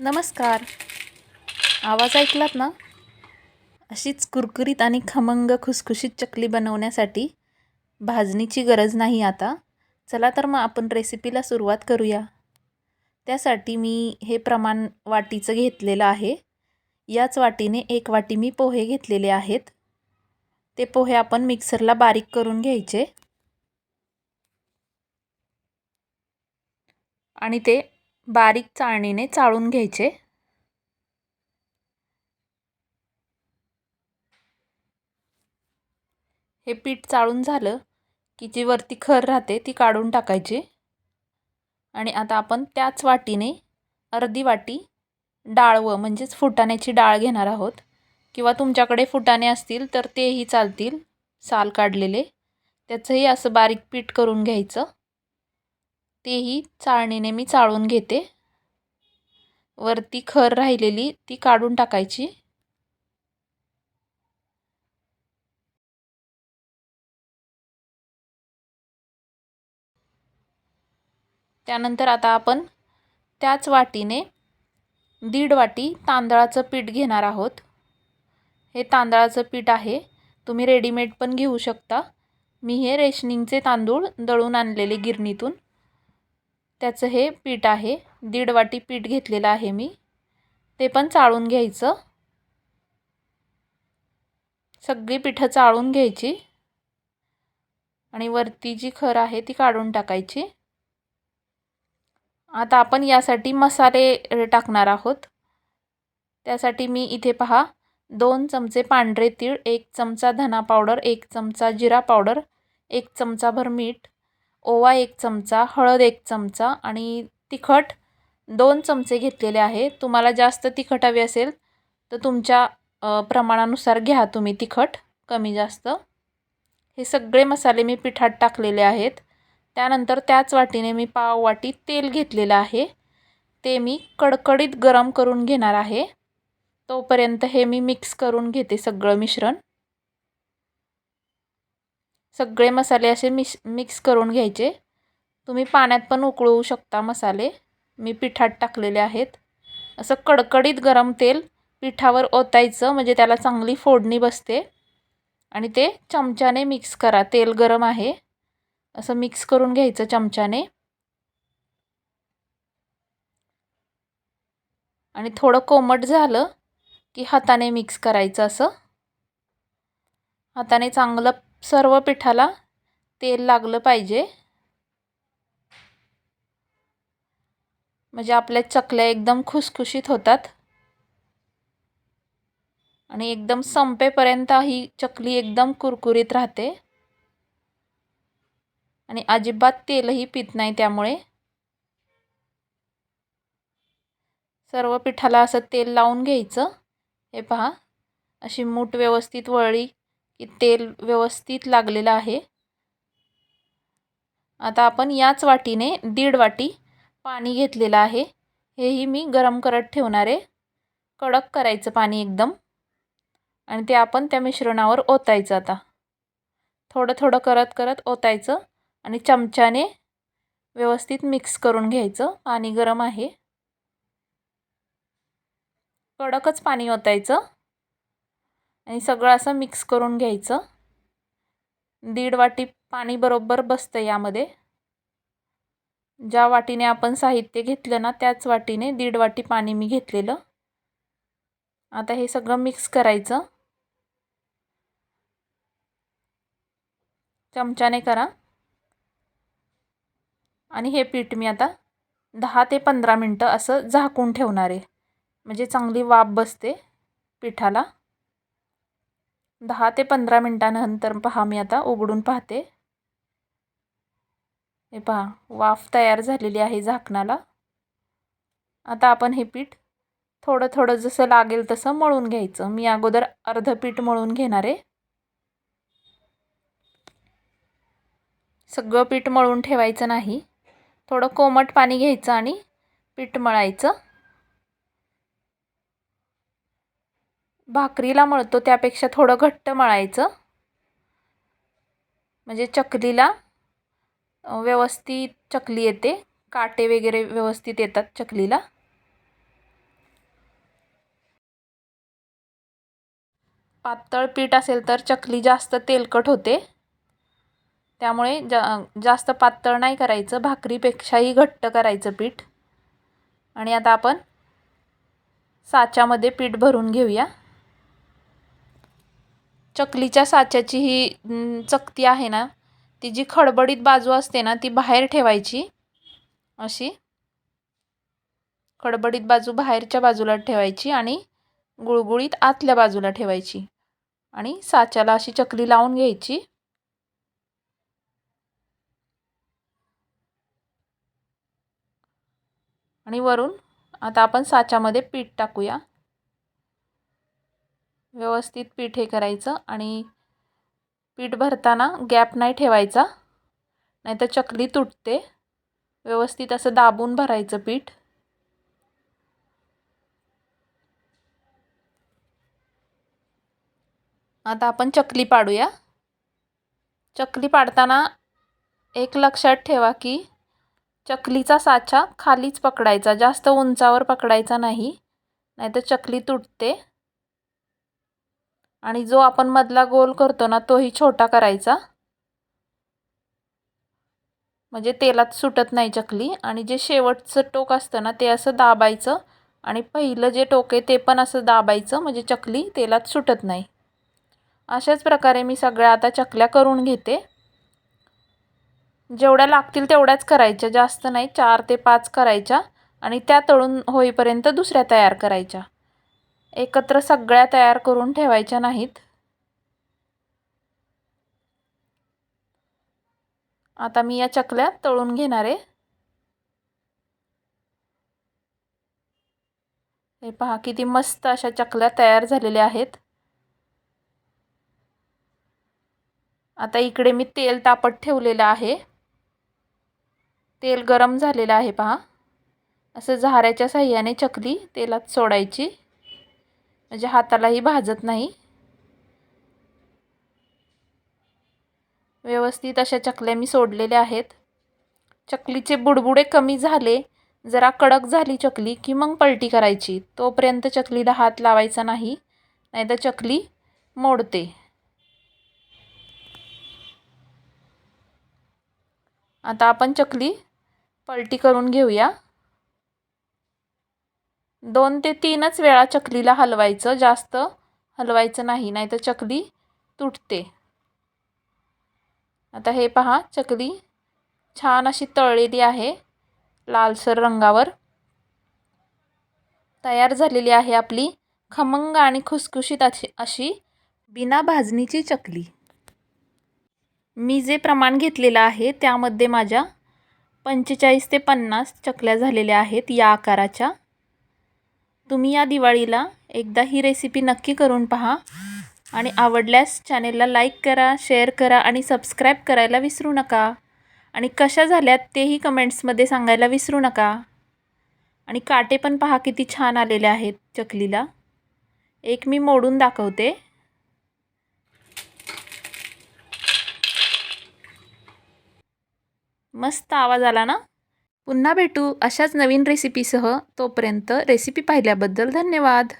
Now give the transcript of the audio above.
नमस्कार. आवाज ऐकलात ना? अशीच कुरकुरीत आणि खमंग खुसखुशीत चकली बनवण्यासाठी भाजणीची गरज नाही आता. चला तर मग आपण रेसिपीला सुरुवात करूया. त्यासाठी मी हे प्रमाण वाटीचं घेतलेलं आहे. याच वाटीने एक वाटी मी पोहे घेतलेले आहेत. ते पोहे आपण मिक्सरला बारीक करून घ्यायचे. आणि ते बारीक चाळणीने चाळून घ्यायचे. हे पीठ चाळून झालं की जी वरती खर राहते ती काढून टाकायची. आणि आता आपण त्याच वाटीने अर्धी वाटी डाळवं म्हणजेच फुटाण्याची डाळ घेणार आहोत. किंवा तुमच्याकडे फुटाणे असतील तर तेही चालतील साल काढलेले. त्याचंही असं बारीक पीठ करून घ्यायचं. तेही चाळणीने मी चाळून घेते. वरती खर राहिलेली ती काढून टाकायची. त्यानंतर आता आपण त्याच वाटीने दीड वाटी तांदळाचं पीठ घेणार आहोत. हे तांदळाचं पीठ आहे. तुम्ही रेडीमेड पण घेऊ शकता. मी हे रेशनिंगचे तांदूळ दळून आणलेले गिरणीतून. त्याचं हे पीठ आहे. दीड वाटी पीठ घेतलेलं आहे मी. ते पण चाळून घ्यायचं. सगळी पिठं चाळून घ्यायची. आणि वरती जी खर आहे ती काढून टाकायची. आता आपण यासाठी मसाले टाकणार आहोत. त्यासाठी मी इथे पहा दोन चमचे पांढरे तीळ एक चमचा धना पावडर एक चमचा जिरा पावडर एक चमचाभर मीठ ओवा एक चमचा हळद एक चमचा आणि तिखट दोन चमचे घेतलेले आहे. तुम्हाला जास्त तिखट हवी असेल तर तुमच्या प्रमाणानुसार घ्या तुम्ही तिखट कमी जास्त. हे सगळे मसाले मी पिठात टाकलेले आहेत. त्यानंतर त्याच वाटीने मी पाव वाटी तेल घेतलेलं आहे. ते मी कडकडीत गरम करून घेणार आहे. तोपर्यंत हे मी मिक्स करून घेते सगळं मिश्रण. सगळे मसाले असे मिक्स मिक्स करून घ्यायचे. तुम्ही पाण्यात पण उकळवू शकता मसाले. मी पिठात टाकलेले आहेत. असं कडकडीत गरम तेल पिठावर ओतायचं म्हणजे त्याला चांगली फोडणी बसते. आणि ते चमच्याने मिक्स करा. तेल गरम आहे. असं मिक्स करून घ्यायचं चमच्याने. आणि थोडं कोमट झालं की हाताने मिक्स करायचं असं. हाताने चांगलं सर्व पिठाला तेल लागलं पाहिजे. म्हणजे आपल्या चकल्या एकदम खुसखुशीत होतात. आणि एकदम संपेपर्यंत ही चकली एकदम कुरकुरीत राहते. आणि अजिबात तेलही पित नाही त्यामुळे. सर्व पिठाला असं तेल लावून घ्यायचं. हे पहा अशी मूठ व्यवस्थित वळली की तेल व्यवस्थित लागलेलं आहे. आता आपण याच वाटीने दीड वाटी पाणी घेतलेलं आहे. हेही मी गरम करत ठेवणार आहे. कडक करायचं पाणी एकदम. आणि ते आपण त्या मिश्रणावर ओतायचं आता. थोडं थोडं करत करत ओतायचं आणि चमच्याने व्यवस्थित मिक्स करून घ्यायचं. पाणी गरम आहे. कडकच पाणी ओतायचं. आणि सगळं असं मिक्स करून घ्यायचं. दीड वाटी पाणी बरोबर बसतं यामध्ये. ज्या वाटीने आपण साहित्य घेतलं ना त्याच वाटीने दीड वाटी पाणी मी घेतलेलं. आता हे सगळं मिक्स करायचं. चमच्याने करा. आणि हे पीठ मी आता दहा ते पंधरा मिनटं असं झाकून ठेवणार आहे. म्हणजे चांगली वाफ बसते पिठाला. दहा ते पंधरा मिनटानंतर पहा मी आता उघडून पाहते. हे पहा वाफ तयार झालेली आहे झाकणाला. आता आपण हे पीठ थोडं थोडं जसं लागेल तसं मळून घ्यायचं. मी अगोदर अर्धं पीठ मळून घेणार आहे. सगळं पीठ मळून ठेवायचं नाही. थोडं कोमट पाणी घ्यायचं आणि पीठ मळायचं. भाकरीला मळतो त्यापेक्षा थोडं घट्ट मळायचं. म्हणजे चकलीला व्यवस्थित चकली येते. काटे वगैरे व्यवस्थित येतात चकलीला. पातळ पीठ असेल तर चकली जास्त तेलकट होते. त्यामुळे जा जास्त पातळ नाही करायचं भाकरीपेक्षाही घट्ट करायचं पीठ. आणि आता आपण साच्यामध्ये पीठ भरून घेऊया. चकलीच्या साच्याची ही चकती आहे ना ती जी खडबडीत बाजू असते ना ती बाहेर ठेवायची अशी. खडबडीत बाजू बाहेरच्या बाजूला ठेवायची आणि गुळगुळीत आतल्या बाजूला ठेवायची आणि साच्याला अशी चकली लावून घ्यायची. आणि वरून आता आपण साच्यामध्ये पीठ टाकूया. व्यवस्थित पीठ हे करायचं आणि पीठ भरताना गॅप नाही ठेवायचा नाहीतर चकली तुटते. व्यवस्थित असं दाबून भरायचं पीठ. आता आपण चकली पाडूया. चकली पाडताना एक लक्षात ठेवा की चकलीचा साचा खालीच पकडायचा जास्त उंचावर पकडायचा नाही नाहीतर चकली तुटते. आणि जो आपण मधला गोल करतो ना तोही छोटा करायचा. म्हणजे तेलात सुटत नाही चकली आणि जे शेवटचं टोक असतं ना ते असं दाबायचं आणि पहिलं जे टोक आहे ते पण असं दाबायचं म्हणजे चकली तेलात सुटत नाही. अशाच प्रकारे मी सगळ्या आता चकल्या करून घेते. जेवढ्या लागतील तेवढ्याच करायच्या जास्त नाही चार ते पाच करायच्या आणि त्या तळून होईपर्यंत दुसऱ्या तयार करायच्या. एकत्र सगळ्या तयार करून ठेवायच्या नाहीत. आता मी या चकल्या तळून घेणार आहे. हे पहा किती मस्त अशा चकल्या तयार झालेल्या आहेत. आता इकडे मी तेल तापत ठेवलेलं आहे. तेल गरम झालेलं आहे पहा. असं झाऱ्याच्या साह्याने चकली तेलात सोडायची. म्हणजे हातालाही भाजत नाही. व्यवस्थित अशा चकल्या मी सोडलेल्या आहेत. चकलीचे बुडबुडे कमी झाले. जरा कडक झाली चकली की मग पलटी करायची. तोपर्यंत चकलीला हात लावायचा नाही. नाहीतर चकली मोडते. आता आपण चकली पलटी करून घेऊया. दोन ते तीनच वेळा चकलीला हलवायचं जास्त हलवायचं नाही नाहीतर चकली तुटते. आता हे पहा चकली छान अशी तळलेली आहे लालसर रंगावर. तयार झालेली आहे आपली खमंग आणि खुसखुशीत अशी अशी बिना भाजणीची चकली. मी जे प्रमाण घेतलेलं आहे त्यामध्ये माझ्या पंचेचाळीस ते पन्नास चकल्या झालेल्या आहेत या आकाराच्या. तुम्ही या दिवाळीला एकदा ही रेसिपी नक्की करून पहा. आणि आवडल्यास चॅनेलला लाईक करा शेअर करा आणि सबस्क्राईब करायला विसरू नका. आणि कशा झाल्यात तेही कमेंट्समध्ये सांगायला विसरू नका. आणि काटे पण पहा किती छान आलेले आहेत चकलीला. एक मी मोडून दाखवते. मस्त आवाज आला ना? पुन्हा भेटू अशाच नवीन रेसिपीसह तोपर्यंत रेसिपी पाहिल्याबद्दल धन्यवाद.